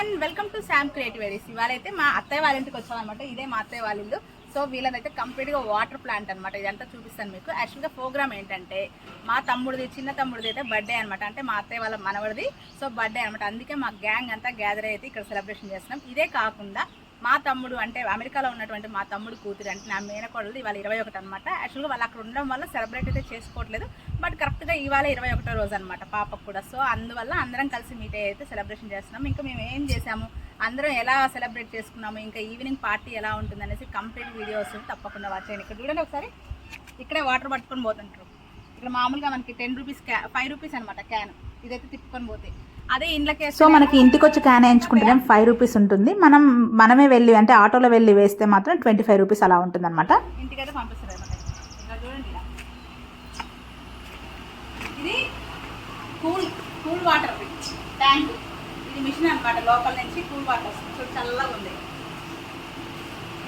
And welcome to Sam creative edits ఇవాళ అయితే మా అత్తయ్య వాళ్ళ ఇంటికి వచ్చామన్నమాట ఇదే మా అత్తయ్య వాళ్ళ ఇల్లు. సో వీళ్ళదైతే కంప్లీట్గా వాటర్ ప్లాంట్ అనమాట ఇదంతా చూపిస్తాను మీకు. యాక్చువల్గా ప్రోగ్రామ్ ఏంటంటే మా తమ్ముడిది చిన్న తమ్ముడిది అయితే బర్త్డే అనమాట అంటే మా అత్తయ్య వాళ్ళ మనవడిది. సో బర్త్డే అనమాట అందుకే మా గ్యాంగ్ అంతా గ్యాదర్ అయితే ఇక్కడ సెలబ్రేషన్ చేస్తున్నాం. ఇదే కాకుండా మా తమ్ముడు అంటే అమెరికాలో ఉన్నటువంటి మా తమ్ముడు కూతురు అంటే నా మేనకోడలు ఇవాళ ఇరవై ఒకటి అనమాట యాక్చువల్గా వాళ్ళు అక్కడ ఉండడం వల్ల సెలబ్రేట్ అయితే చేసుకోవట్లేదు. బట్ కరెక్ట్గా ఇవాళ ఇరవై ఒకటో రోజు అనమాట పాపకు కూడా. సో అందువల్ల అందరం కలిసి మీట్ అయ్యి అయితే సెలబ్రేషన్ చేస్తున్నాం ఇంకా మేము ఏం చేసాము అందరం ఎలా సెలబ్రేట్ చేసుకున్నాము? ఇంకా ఈవినింగ్ పార్టీ ఎలా ఉంటుంది అనేసి కంప్లీట్ వీడియోస్ వస్తుంది తప్పకుండా వాచ్ చేయండి. ఇక్కడ చూడండి ఒకసారి. ఇక్కడే వాటర్ పట్టుకొని పోతుంటారు. ఇక్కడ మామూలుగా మనకి టెన్ రూపీస్ క్యా ఫైవ్ రూపీస్ అనమాట క్యాన్ ఇదైతే తిప్పుకొని పోతే. అదే ఇండ్లకి సో మనకి ఇంటికి వచ్చి క్యాన్ వేయించుకుంటే ఫైవ్ రూపీస్ ఉంటుంది. మనం మనమే వెళ్ళి అంటే ఆటోలో వెళ్ళి వేస్తే మాత్రం ట్వంటీ ఫైవ్ రూపీస్ అలా ఉంటుంది అనమాట ఇంటికైతే పంపిస్తారు అనమాట ఇక్కడ చూడండి ఇలా. ఇది కూల్ కూల్ వాటర్. ట్యాంక్ ఇది మిషన్ అన్నమాట. లోపల నుంచి కూల్ వాటర్ వస్తుంది. చల్లగా ఉంది.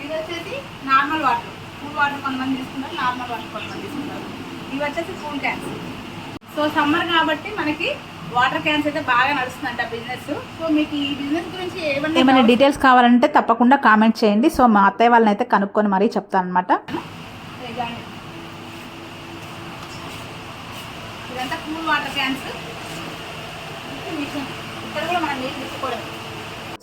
ఇది వచ్చేసి నార్మల్ వాటర్. కూల్ వాటర్ కొంతమంది తీసుకుంటారు నార్మల్ వాటర్ కొంతమంది తీసుకుంటారు. ఇవి వచ్చేసి కూల్ క్యాన్స్ సో సమ్మర్ కాబట్టి మనకి వాటర్ క్యాన్స్ అయితే బాగా నడుస్తుందంట బిజినెస్. సో మీకు ఈ బిజినెస్ గురించి ఏమైనా ఏమన్నా డీటెయిల్స్ కావాలంటే తప్పకుండా కామెంట్ చేయండి. సో మా అత్తయ్య వాళ్ళని అయితే కనుక్కొని మరీ చెప్తాను అనమాట. ఇదంతా కూల్ వాటర్ క్యాన్స్. ఇక్కడ కూడా మనం నీళ్ళు తీసుకోవడం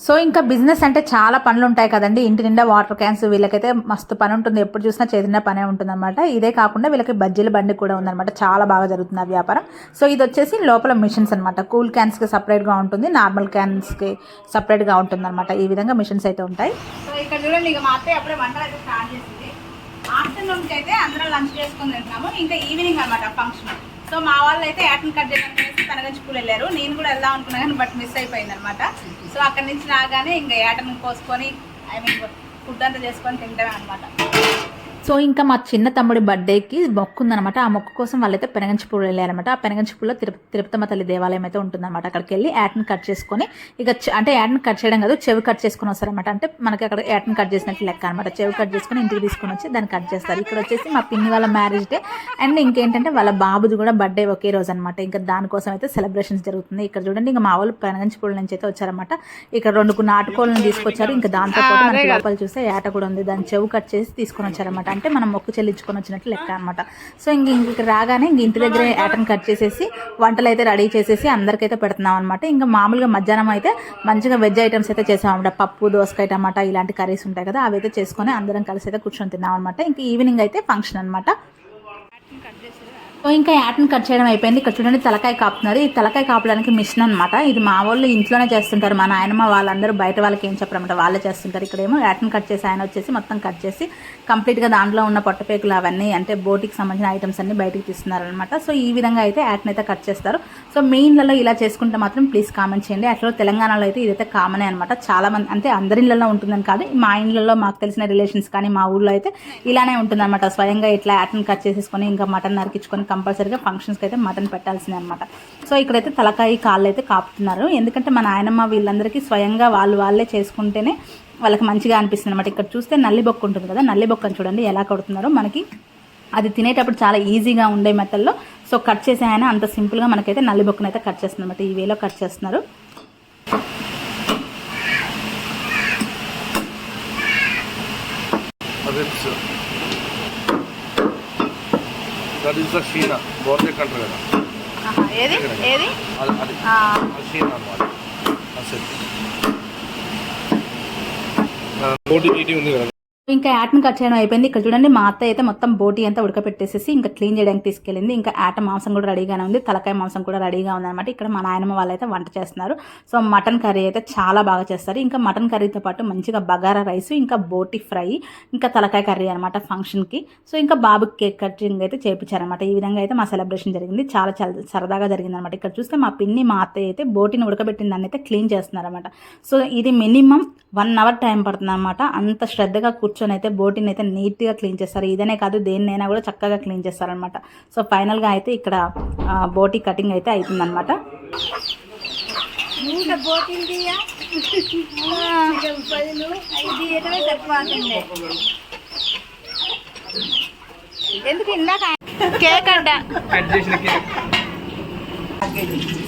సో ఇంకా బిజినెస్ అంటే చాలా పనులు ఉంటాయి కదండి. ఇంటి నిండా వాటర్ క్యాన్స్ వీళ్ళకైతే మస్తు పని ఉంటుంది. ఎప్పుడు చూసినా చేతి పనే ఉంటుంది అనమాట ఇదే కాకుండా వీళ్ళకి బజ్జీల బండి కూడా ఉందన్నమాట. చాలా బాగా జరుగుతుంది ఆ వ్యాపారం. సో ఇది వచ్చేసి లోపల మిషన్స్ అనమాట కూల్ క్యాన్స్కి సపరేట్గా ఉంటుంది. నార్మల్ క్యాన్స్కి సపరేట్గా ఉంటుంది అనమాట ఈ విధంగా మిషన్స్ అయితే ఉంటాయి. సో ఇక్కడ చూడండి ఇక మా అత్తయ్య అప్పుడే అయితే స్టార్ట్ చేసింది. ఆఫ్టర్నూన్కి అయితే అందరం లంచ్ చేసుకుని తింటున్నాము. ఇంకా ఈవినింగ్ అనమాట ఫంక్షన్. సో మా వాళ్ళు అయితే యాటన్ కట్ చేయడానికి అనేసి పూలు వెళ్ళారు. నేను కూడా వెళ్దాం అనుకున్నా కానీ బట్ మిస్ అయిపోయింది అనమాట సో అక్కడి నుంచి రాగానే ఇంకా యాటన్ కోసుకొని ఐ మీన్ ఫుడ్ అంతా చేసుకొని తింటాను అనమాట సో ఇంకా మా చిన్న తమ్ముడి బర్త్డేకి మొక్కు ఉందన్నమాట ఆ మొక్కు కోసం వాళ్ళైతే పెనగంచిపూడి వెళ్ళారనమాట ఆ పెనగంచిపూడిలో తిరుపతి తిరుపతమ్మ తల్లి దేవాలయం అయితే ఉంటుందన్నమాట. అక్కడికి వెళ్ళి యాట్ని కట్ చేసుకొని ఇక అంటే యాట్ని కట్ చేయడం కాదు చెవి కట్ చేసుకొని వస్తారనమాట అంటే మనకి అక్కడ యాట్ని కట్ చేసినట్టు లెక్క అనమాట చెవి కట్ చేసుకొని ఇంటికి తీసుకొని వచ్చి దాన్ని కట్ చేస్తారు. ఇక్కడ వచ్చేసి మా పిన్ని వాళ్ళ మ్యారేజ్ డే అండ్ ఇంకేంటంటే వాళ్ళ బాబుది కూడా బర్త్డే ఒకే రోజు అనమాట ఇంకా దానికోసం అయితే సెలబ్రేషన్స్ జరుగుతుంది ఇక్కడ చూడండి ఇంకా మా వాళ్ళు పెనగంచిపూడి నుంచి అయితే వచ్చారనమాట ఇక్కడ రెండు నాటుకోళ్ళని తీసుకొచ్చారు. ఇంకా దాంతో పాటు లోపల చూస్తే ఏట కూడా ఉంది. దాని చెవు కట్ చేసి తీసుకొని వచ్చారనమాట అంటే మనం మొక్కు చెల్లించుకొని వచ్చినట్టు లెక్క అనమాట సో ఇంక ఇంక రాగానే ఇంక ఇంటి దగ్గర ఏటను కట్ చేసేసి వంటలు అయితే రెడీ చేసేసి అందరికైతే పెడుతున్నాం అనమాట ఇంకా మామూలుగా మధ్యాహ్నం అయితే మంచిగా వెజ్ ఐటమ్స్ అయితే చేసాం అనమాట పప్పు దోసకాయ టమాటా ఇలాంటి కర్రీస్ ఉంటాయి కదా అవి అయితే చేసుకొని అందరం కలిసి అయితే కూర్చొని తిన్నాం అనమాట ఇంకా ఈవినింగ్ అయితే ఫంక్షన్ అనమాట సో ఇంకా యాట్ని కట్ చేయడం అయిపోయింది. ఇక్కడ చూడండి తలకాయ కాపుతున్నారు. ఈ తలకాయ కాపడానికి మిషన్ అనమాట ఇది మా వాళ్ళు ఇంట్లోనే చేస్తుంటారు. మా నాయనమ్మ వాళ్ళందరూ బయట వాళ్ళకి ఏం చెప్పరన్నమాట. వాళ్ళే చేస్తుంటారు. ఇక్కడేమో యాట్ని కట్ చేసి ఆయన వచ్చేసి మొత్తం కట్ చేసి కంప్లీట్గా దాంట్లో ఉన్న పొట్టపేకులు అవన్నీ అంటే బోటికి సంబంధించిన ఐటమ్స్ అన్ని బయటకు తీస్తున్నారు అనమాట సో ఈ విధంగా అయితే యాట్ని అయితే కట్ చేస్తారు. సో మెయిన్లలో ఇలా చేసుకుంటే మాత్రం ప్లీజ్ కామెంట్ చేయండి. అట్లా తెలంగాణలో అయితే ఇదైతే కామనే అనమాట చాలా మంది అంటే అందరి ఇళ్ళలో ఉంటుందని కాదు. మా ఇండ్లలో మాకు తెలిసిన రిలేషన్స్ కానీ మా ఊళ్ళో అయితే ఇలానే ఉంటుందన్నమాట. స్వయంగా ఇట్లా యాట్ని కట్ చేసేసుకొని ఇంకా మటన్ నరికించుకొని కంపల్సరీగా ఫంక్షన్స్కి అయితే మటన్ పెట్టాల్సిందే అనమాట సో ఇక్కడైతే తలకాయ కాళ్ళు అయితే కాపుతున్నారు. ఎందుకంటే మన నాయనమ్మ వీళ్ళందరికీ స్వయంగా వాళ్ళు వాళ్ళే చేసుకుంటేనే వాళ్ళకి మంచిగా అనిపిస్తుంది అనమాట ఇక్కడ చూస్తే నల్లి బొక్క ఉంటుంది కదా నల్లి బొక్కను చూడండి ఎలా కొడుతున్నారో. మనకి అది తినేటప్పుడు చాలా ఈజీగా ఉండే మెత్తల్లో. సో కట్ చేసే ఆయన అంత సింపుల్గా మనకైతే నల్లి బొక్కను అయితే కట్ చేస్తుంది అనమాట ఈ వేలో కట్ చేస్తున్నారు. ribs. That is the Sheena, Borjak అంటారు కదా. ఆహా, ఏది? ఏది? అది షీనా అసలు గీటి ఉంది కదా. ఇంకా యాటను కట్ చేయడం అయిపోయింది. ఇక్కడ చూడండి మా అత్త అయితే మొత్తం బోటి అంతా ఉడకపెట్టేసేసి ఇంకా క్లీన్ చేయడానికి తీసుకెళ్ళింది. ఇంకా యాట మాంసం కూడా రెడీగానే ఉంది. తలకాయ మాంసం కూడా రెడీగా ఉందన్నమాట. ఇక్కడ మా నాయనమ్మ వాళ్ళు అయితే వంట చేస్తున్నారు. సో మటన్ కర్రీ అయితే చాలా బాగా చేస్తారు. ఇంకా మటన్ కర్రీతో పాటు మంచిగా బగారా రైస్ ఇంకా బోటి ఫ్రై ఇంకా తలకాయ కర్రీ అనమాట ఫంక్షన్కి. సో ఇంకా బాబుకి కేక్ కటింగ్ అయితే చేయించారనమాట ఈ విధంగా అయితే మా సెలబ్రేషన్ జరిగింది. చాలా సరదాగా జరిగింది అనమాట ఇక్కడ చూస్తే మా పిన్ని మా అత్తయ్య అయితే బోటిని ఉడకబెట్టిన దాన్ని అయితే క్లీన్ చేస్తున్నారనమాట సో ఇది మినిమం వన్ అవర్ టైం పడుతుంది అనమాట అంత శ్రద్ధగా కూర్చొని అయితే బోటిని అయితే నీట్గా క్లీన్ చేస్తారు. ఇదనే కాదు దేన్నైనా కూడా చక్కగా క్లీన్ చేస్తారనమాట సో ఫైనల్గా అయితే ఇక్కడ బోటి కటింగ్ అయితే సరిపోతుండే ఎందుకు ఇందాక కేక్ అంట. కట్ చేసిన కేక్ ప్యాకేజ్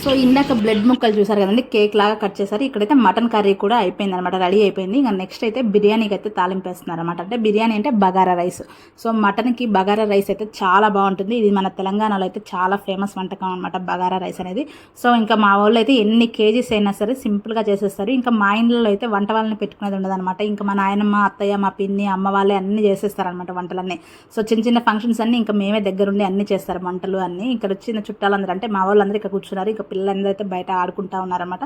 సో ఇందాక బ్లడ్ ముక్కలు చూసారు కదండి కేక్ లాగా కట్ చేశారు. ఇక్కడైతే మటన్ కర్రీ కూడా అయిపోయింది అనమాట రెడీ అయిపోయింది. ఇంకా నెక్స్ట్ అయితే బిర్యానీకి అయితే తాలింపేస్తున్నారు అనమాట అంటే బిర్యానీ అంటే బగారా రైస్. సో మటన్కి బగారా రైస్ అయితే చాలా బాగుంటుంది. ఇది మన తెలంగాణలో అయితే చాలా ఫేమస్ వంటకం అనమాట బగారా రైస్ అనేది. సో ఇంకా మా వాళ్ళు అయితే ఎన్ని కేజీస్ అయినా సరే సింపుల్గా చేసేస్తారు. ఇంకా మా ఇంట్లో అయితే వంట వాళ్ళని పెట్టుకునేది ఉండదనమాట ఇంకా మా నాయనమ్మ అత్తయ్య మా పిన్ని అమ్మ వాళ్ళే అన్ని చేసేస్తారనమాట వంటలన్నీ. సో చిన్న చిన్న ఫంక్షన్స్ అన్ని ఇంకా మేమే దగ్గరుండి అన్ని చేస్తారు వంటలు అన్ని. ఇక్కడ వచ్చిన చుట్టాలందరూ అంటే మా వాళ్ళందరూ ఇక్కడ కూర్చున్నారు. ఇంకా పిల్లలందరూ అయితే బయట ఆడుకుంటా ఉన్నారనమాట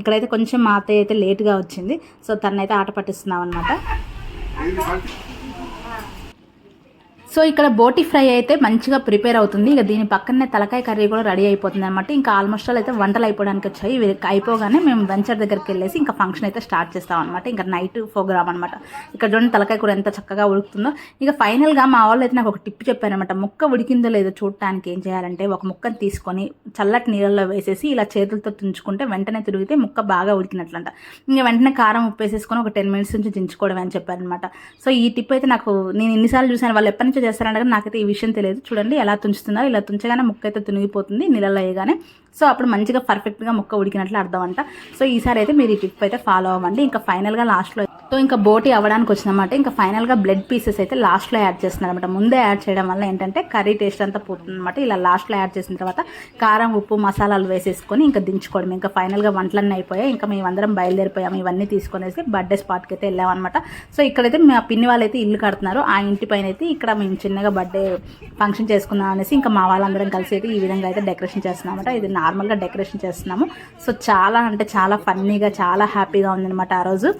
ఇక్కడైతే కొంచెం మా అత్తయ్య అయితే లేట్గా వచ్చింది. సో తనైతే ఆట పట్టిస్తున్నాం అనమాట సో ఇక్కడ బోటి ఫ్రై అయితే మంచిగా ప్రిపేర్ అవుతుంది. ఇక దీని పక్కనే తలకాయ కర్రీ కూడా రెడీ అయిపోతుంది అనమాట ఇంకా ఆల్మోస్ట్ ఆల్ అయితే వంటలు అయిపోవడానికి వచ్చాయి. ఇవి అయిపోగానే మేము వెంచర్ దగ్గరికి వెళ్ళేసి ఇంకా ఫంక్షన్ అయితే స్టార్ట్ చేస్తాం అనమాట ఇంకా నైట్ ప్రోగ్రామ్ అనమాట ఇక్కడ చూడండి తలకాయ కూర ఎంత చక్కగా ఉడుకుతుందో. ఇక ఫైనల్గా మా వాళ్ళు అయితే నాకు ఒక టిప్ చెప్పారనమాట ముక్క ఉడికిందో లేదో చూడటానికి ఏం చేయాలంటే ఒక ముక్కను తీసుకొని చల్లటి నీళ్ళలో వేసేసి ఇలా చేతులతో తుంచుకుంటే వెంటనే తిరిగితే ముక్క బాగా ఉడికినట్లంట. ఇంకా వెంటనే కారం ఉప్పు వేసేసుకొని ఒక టెన్ మినిట్స్ నుంచి దించుకోవడం అని చెప్పారనమాట సో ఈ టిప్ అయితే నాకు నేను ఎన్నిసార్లు చూసాను వాళ్ళు ఎప్పటి నుంచో చేస్తారంటే నాకైతే ఈ విషయం తెలియదు. చూడండి ఎలా తుంచుతున్నారు? ఇలా తుంచగానే ముక్క అయితే తునిగిపోతుంది నీళ్ళలో వేయగానే. సో అప్పుడు మంచిగా పర్ఫెక్ట్గా ముక్క ఉడికినట్లు అర్థం అంట సో ఈసారి అయితే మీరు ఈ టిప్ అయితే ఫాలో అవ్వండి. ఇంకా ఫైనల్గా లాస్ట్లో సో ఇంకా బోటి అవ్వడానికి వచ్చినమాట ఇంకా ఫైనల్గా బ్లడ్ పీసెస్ అయితే లాస్ట్లో యాడ్ చేస్తున్నారు అనమాట ముందే యాడ్ చేయడం వల్ల ఏంటంటే కర్రీ టేస్ట్ అంతా పోతుంది అనమాట ఇలా లాస్ట్లో యాడ్ చేసిన తర్వాత కారం ఉప్పు మసాలాలు వేసేసుకొని ఇంకా దించుకోవడం ఇంకా ఫైనల్గా వంటలన్నీ అయిపోయాయి. ఇంకా మేమందరం బయలుదేరిపోయాము. ఇవన్నీ తీసుకునేసి బర్త్డే స్పాట్కి అయితే వెళ్ళామన్నమాట. సో ఇక్కడైతే మా పిన్ని వాళ్ళైతే ఇల్లు కడుతున్నారు. ఆ ఇంటి పైన అయితే ఇక్కడ మేము చిన్నగా బర్త్డే ఫంక్షన్ చేసుకున్నాం అనేసి ఇంకా మా వాళ్ళందరం కలిసి అయితే ఈ విధంగా అయితే డెకరేషన్ చేస్తున్నాం అనమాట ఇది నార్మల్గా డెకరేషన్ చేస్తున్నాము. సో చాలా అంటే చాలా ఫన్నీగా చాలా హ్యాపీగా ఉందన్నమాట ఆ రోజు.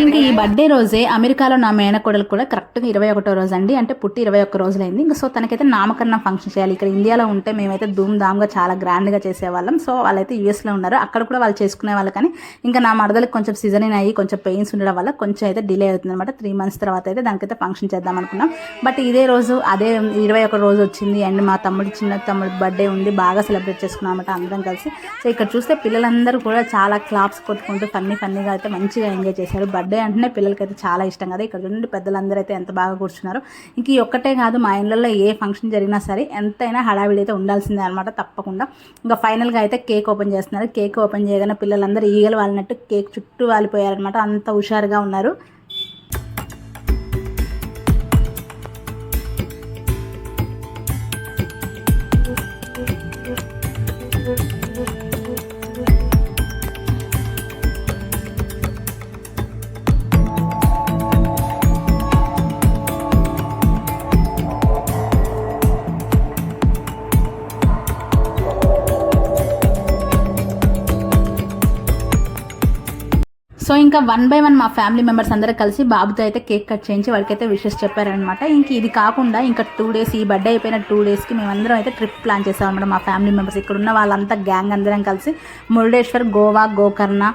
ఇంకా ఈ బర్త్డే రోజే అమెరికాలో నా మేనకోడలు కూడా కరెక్ట్గా ఇరవై ఒకటో రోజు అండి. అంటే పుట్టి ఇరవై ఒక్క రోజులైంది ఇంకా సో తనకైతే నామకరణం ఫంక్షన్ చేయాలి. ఇక్కడ ఇండియాలో ఉంటే మేమైతే ధూమ్ ధామ్గా చాలా గ్రాండ్గా చేసేవాళ్ళం. సో వాళ్ళైతే యూఎస్లో ఉన్నారు. అక్కడ కూడా వాళ్ళు చేసుకునే వాళ్ళు కానీ ఇంకా నా మరదలకు కొంచెం సీజన్ అయ్యి కొంచెం పెయిన్స్ ఉండడం వల్ల కొంచెం అయితే డిలే అవుతుంది అనమాట త్రీ మంత్స్ తర్వాత అయితే దానికైతే ఫంక్షన్ చేద్దాం అనుకున్నాం. బట్ ఇదే రోజు అదే ఇరవై ఒక రోజు వచ్చింది. అండ్ మా తమ్ముడి చిన్న తమ్ముడి బర్త్డే ఉంది. బాగా సెలబ్రేట్ చేసుకున్నాం అనమాట అందరం కలిసి. సో ఇక్కడ చూస్తే పిల్లలందరూ కూడా చాలా క్లాప్స్ కొట్టుకుంటూ ఫన్నీ ఫన్నీగా అయితే మంచి మంచిగా ఎంజాయ్ చేశారు. బర్త్డే అంటేనే పిల్లలకైతే చాలా ఇష్టం కదా. ఇక్కడ నుండి పెద్దలందరూ అయితే ఎంత బాగా కూర్చున్నారు. ఇంక ఈ ఒక్కటే కాదు మా ఇళ్ళల్లో ఏ ఫంక్షన్ జరిగినా సరే ఎంతైనా హడావిడి అయితే ఉండాల్సిందే అనమాట తప్పకుండా. ఇంకా ఫైనల్గా అయితే కేక్ ఓపెన్ చేస్తున్నారు. కేక్ ఓపెన్ చేయగానే పిల్లలందరూ ఈగలు వాళ్ళనట్టు కేక్ చుట్టూ వాలిపోయారనమాట అంత హుషారుగా ఉన్నారు. సో ఇంకా వన్ బై వన్ మా ఫ్యామిలీ మెంబర్స్ అందరూ కలిసి బాబుతో అయితే కేక్ కట్ చేయించి వాడికైతే విషెస్ చెప్పారనమాట ఇంక ఇది కాకుండా ఇంకా టూ డేస్ ఈ బర్త్డే అయిపోయిన టూ డేస్కి మేమందరం అయితే ట్రిప్ ప్లాన్ చేసాం అనమాట మా ఫ్యామిలీ మెంబర్స్. ఇక్కడ ఉన్న వాళ్ళంతా గ్యాంగ్ అందరం కలిసి మురుడేశ్వర్ గోవా గోకర్ణ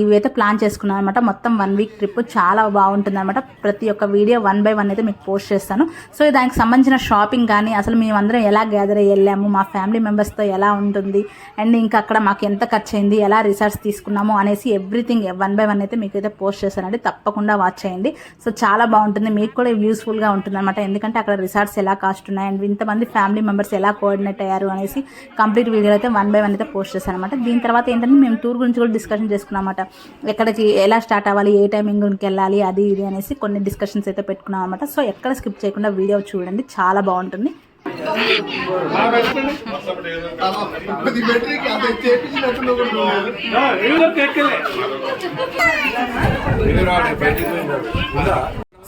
ఇవైతే ప్లాన్ చేసుకున్నాం అనమాట మొత్తం వన్ వీక్ ట్రిప్ చాలా బాగుంటుంది అనమాట ప్రతి ఒక్క వీడియో వన్ బై వన్ అయితే మీకు పోస్ట్ చేస్తాను. సో దానికి సంబంధించిన షాపింగ్ కానీ అసలు మేమందరం ఎలా గ్యాదర్ అయ్యి వెళ్ళాము మా ఫ్యామిలీ మెంబర్స్తో ఎలా ఉంటుంది అండ్ ఇంకా అక్కడ మాకు ఎంత ఖర్చు అయింది ఎలా రిసార్ట్స్ తీసుకున్నాము అనేసి ఎవ్రీథింగ్ వన్ బై వన్ అయితే మీకు అయితే పోస్ట్ చేస్తానండి తప్పకుండా వాచ్ చేయండి. సో చాలా బాగుంటుంది. మీకు కూడా యూస్ఫుల్గా ఉంటుంది అనమాట ఎందుకంటే అక్కడ రిసార్ట్స్ ఎలా కాస్ట్ ఉన్నాయి అండ్ ఇంతమంది ఫ్యామిలీ మెంబర్స్ ఎలా కోఆర్డినేట్ అయ్యారు అనేసి కంప్లీట్ వీడియో అయితే వన్ బై వన్ అయితే పోస్ట్ చేస్తాను అనమాట దీని తర్వాత ఏంటంటే మేము టూర్ గురించి కూడా డిస్కషన్ చేసుకున్నాం. అన్నమాట ఎక్కడికి ఎలా స్టార్ట్ అవ్వాలి ఏ టైమింగ్కి వెళ్ళాలి అది ఇది అనేసి కొన్ని డిస్కషన్స్ అయితే పెట్టుకున్నాం అనమాట సో ఎక్కడ స్కిప్ చేయకుండా వీడియో చూడండి చాలా బాగుంటుంది.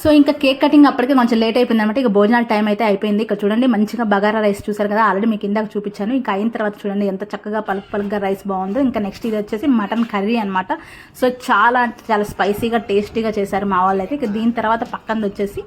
సో ఇంకా కేక్ కటింగ్ అప్పటికే కొంచెం లేట్ అయిపోయింది అనమాట ఇక భోజనాల టైం అయితే అయిపోయింది. ఇక్కడ చూడండి మంచిగా బగారా రైస్ చూసారు కదా ఆల్రెడీ మీకు ఇందాక చూపించాను. ఇంకా అయిన తర్వాత చూడండి ఎంత చక్కగా పలుకు పలుకుగా రైస్ బాగుందో. ఇంకా నెక్స్ట్ ఇది వచ్చేసి మటన్ కర్రీ అనమాట సో చాలా అంటే చాలా స్పైసీగా టేస్టీగా చేశారు మా వాళ్ళు అయితే ఇక దీని తర్వాత పక్కన వచ్చేసి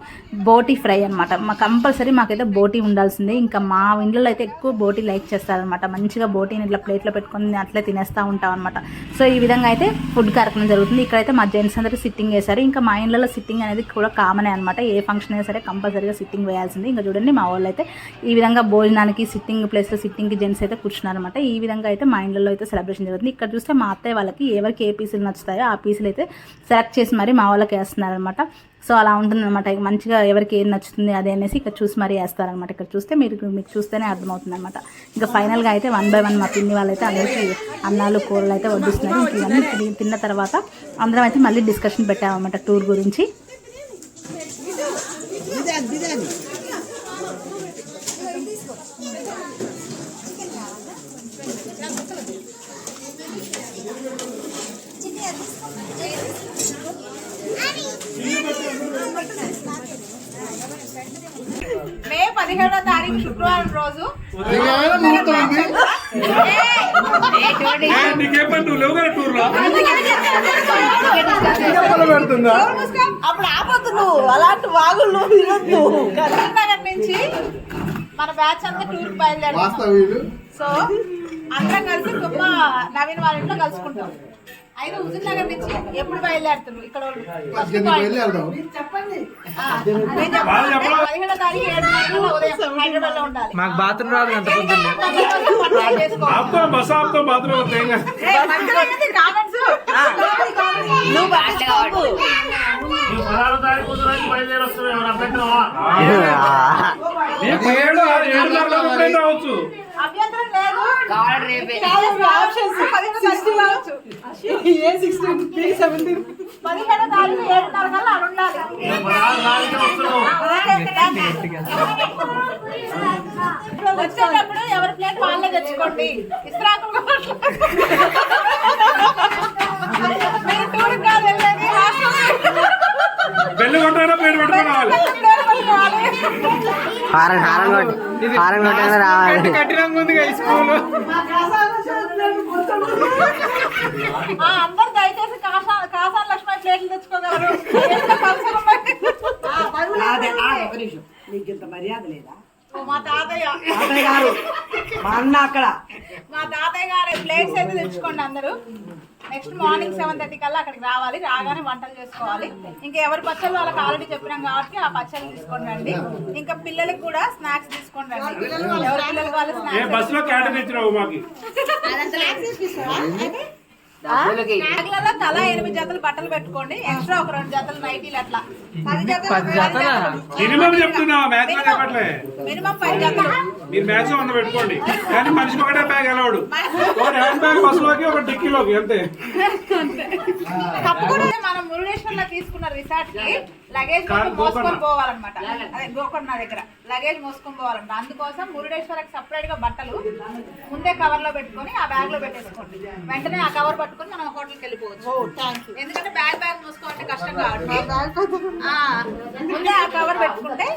బోటీ ఫ్రై అనమాట మా కంపల్సరీ మాకైతే బోటీ ఉండాల్సిందే. ఇంకా మా ఇంట్లో అయితే ఎక్కువ బోటీ లైక్ చేస్తారనమాట మంచిగా బోటీని ఇట్లా ప్లేట్లో పెట్టుకొని అట్లే తినేస్తూ ఉంటాం అనమాట సో ఈ విధంగా అయితే ఫుడ్ కార్యక్రమం జరుగుతుంది. ఇక్కడైతే మా జెంట్స్ అందరూ సిట్టింగ్ చేశారు. ఇంకా మా ఇంట్లో సిట్టింగ్ అనేది కూడా కామనే అనమాట ఏ ఫంక్షన్ అయినా సరే కంపల్సరీగా సిట్టింగ్ వేయాల్సింది. ఇంకా చూడండి మా వాళ్ళు అయితే ఈ విధంగా భోజనానికి సిట్టింగ్ ప్లేస్లో సిట్టింగ్కి జెంట్స్ అయితే కూర్చున్నారనమాట ఈ విధంగా అయితే మా ఇండ్లలో అయితే సెలబ్రేషన్ జరుగుతుంది. ఇక్కడ చూస్తే మా అత్తయ్య వాళ్ళకి ఎవరికి ఏ పీసులు నచ్చుతాయో ఆ పీసులు అయితే సెలెక్ట్ చేసి మరి మా వాళ్ళకి వేస్తున్నారనమాట సో అలా ఉంటుందన్నమాట. ఇక మంచిగా ఎవరికి ఏం నచ్చుతుంది అదే అనేసి ఇక్కడ చూసి మరీ వేస్తారనమాట ఇక్కడ చూస్తే మీరు మీకు చూస్తేనే అర్థమవుతుంది అనమాట ఇంకా ఫైనల్గా అయితే వన్ బై వన్ మా పిన్ని వాళ్ళైతే అందరికీ అన్నాలు కూరలు అయితే వడ్డిస్తున్నారు. ఇంక ఇవన్నీ తిన్న తర్వాత అందరం అయితే మళ్ళీ డిస్కషన్ పెట్టామన్నమాట టూర్ గురించి. మే పదిహేడో తారీఖు శుక్రవారం రోజు ఏమైనా ముహూర్తం ఉంది నీకేం పని నువ్వు లేవు కదా టూర్లో పెడుతుందా అప్పుడు ఆపొద్దు నువ్వు. అలాంటి వాగులు వినొద్దు నగర్ నుంచి మన బ్యాచ్ అంతా టూర్ వాస్తవ్యులు? సో అందరం కలిసి గుమ్మ నవీన్ వాళ్ళ ఇంట్లో కలుసుకుంటాం. అయితే హుజూర్ నగర్ నుంచి ఎప్పుడు బయలుదేరుతున్నారు? ఇక్కడ పదిహేడో తారీఖు ఏడు గంటల ఉదయం హైదరాబాద్లో ఉండాలి. మాకు బాత్రూమ్ రాదు అంత రావచ్చు వచ్చేటప్పుడు ఎవరి ప్లేట్ వాళ్ళే తెచ్చుకోండి. ఇస్త్రాకులు బెల్లి కొట్టారా ప్లేట్ పెట్టుకుని రావాలి హారన్ హారన్ కొట్టి హారన్ కొట్టాక రావాలి. కఠినంగా ఉంది స్కూల్. అందరు దయచేసి కాసా కాసా లక్ష్మణ ప్లేట్లు తెచ్చుకోగలరు. నీకు ఇంత మర్యాద లేదా? ఓ, మా తాతయ్య. తాతయ్య గారు మా అన్న అక్కడ. మా తాతయ్య గారి ప్లేట్స్ అయితే తెచ్చుకోండి అందరూ. నెక్స్ట్ మార్నింగ్ సెవెన్ థర్టీ కల్లా అక్కడికి రావాలి. రాగానే వంటలు చేసుకోవాలి. ఇంకా ఎవరి పచ్చళ్ళు వాళ్ళకి ఆల్రెడీ చెప్పినాం కాబట్టి ఆ పచ్చళ్ళు తీసుకొని రండి. ఇంకా పిల్లలకి కూడా స్నాక్స్ తీసుకొని రండి. ఎవరి పిల్లలకి వాళ్ళు స్నాక్స్ బ్యాగ్లలో తల ఎనిమిది జతలు బట్టలు పెట్టుకోండి. ఎక్స్ట్రా ఒక రెండు జతలు నైటీలు అట్లా. పది జతలు? మినిమం చెప్తున్నా మ్యాచ్లో చెప్పట్లే మినిమం పది జతలు. మీరు మ్యాచ్ వంద పెట్టుకోండి. కానీ మనిషికి ఒకటే బ్యాగ్ అలవాడు ఒక హ్యాండ్ బ్యాగ్ బస్సులోకి ఒక డిక్కీలోకి అంతే. తప్పకుండా మనం మురుడేశ్వర్లో తీసుకున్న రిసార్ట్కి లగేజ్ మోసుకొని. పోవాలన్నమాట. అదే గోకర్ణ దగ్గర. లగేజ్ మోసుకొని పోవాలన్నమాట అందుకోసం మురుడేశ్వరకు సపరేట్గా బట్టలు ముందే కవర్లో పెట్టుకొని ఆ బ్యాగ్లో పెట్టేసుకోండి. వెంటనే ఆ కవర్ పట్టుకొని మనం హోటల్కి వెళ్ళిపోవచ్చు. ఎందుకంటే బ్యాగ్ బ్యాగ్ మోసుకోవాలంటే కష్టం కాబట్టి. ఆ, ముందే ఆ కవర్ పెట్టుకుంటే.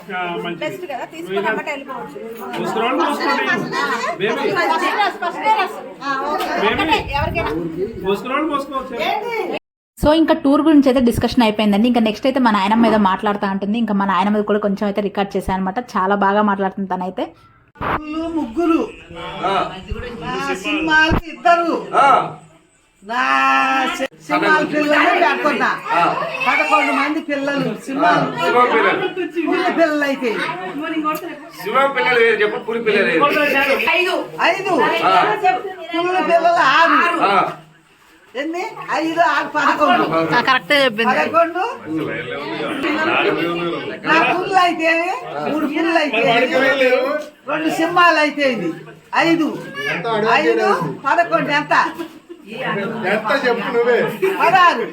బెస్ట్ కదా. తీసుకుని అమ్మట వెళ్ళిపోవచ్చు. ఎవరికైనా. సో ఇంకా టూర్ గురించి అయితే డిస్కషన్ అయిపోయిందండి. ఇంకా నెక్స్ట్ అయితే మా నాయనమ్మ ఏదో మాట్లాడుతూ ఉంటుంది. ఇంకా మా నాయనమ్మ కూడా కొంచెం అయితే రికార్డ్ చేశాను అనమాట చాలా బాగా మాట్లాడుతుంది తనైతే. ముగ్గురు సినిమాలకి ఇద్దరు. నా సి- సినిమాల పిల్లలు పెట్టుకున్నా పదకొండు మంది పిల్లలు సినిమాలు. పుల్ల పిల్లలు. అయితే ఐదు. పుల్ల పిల్లలు ఆరు. ఆ, ఎన్ని? ఐదు ఆరు పదకొండు. కరెక్ట్ చెప్పింది. పదకొండు. నా పుల్లు అయితే మూడు పుల్లు అయితే రెండు సింహాలు అయితే ఇది ఐదు. ఐదు పదకొండు. ఎంత? చెప్పు నువ్వే. పదహారు.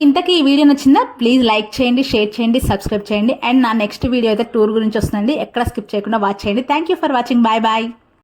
ఇంతకీ ఈ వీడియో నచ్చిందా? ప్లీజ్ లైక్ చేయండి షేర్ చేయండి సబ్స్క్రైబ్ చేయండి. అండ్ నా నెక్స్ట్ వీడియో అయితే టూర్ గురించి వస్తుంది ఎక్కడ స్కిప్ చేయకుండా వాచ్ చేయండి. Thank you for watching bye bye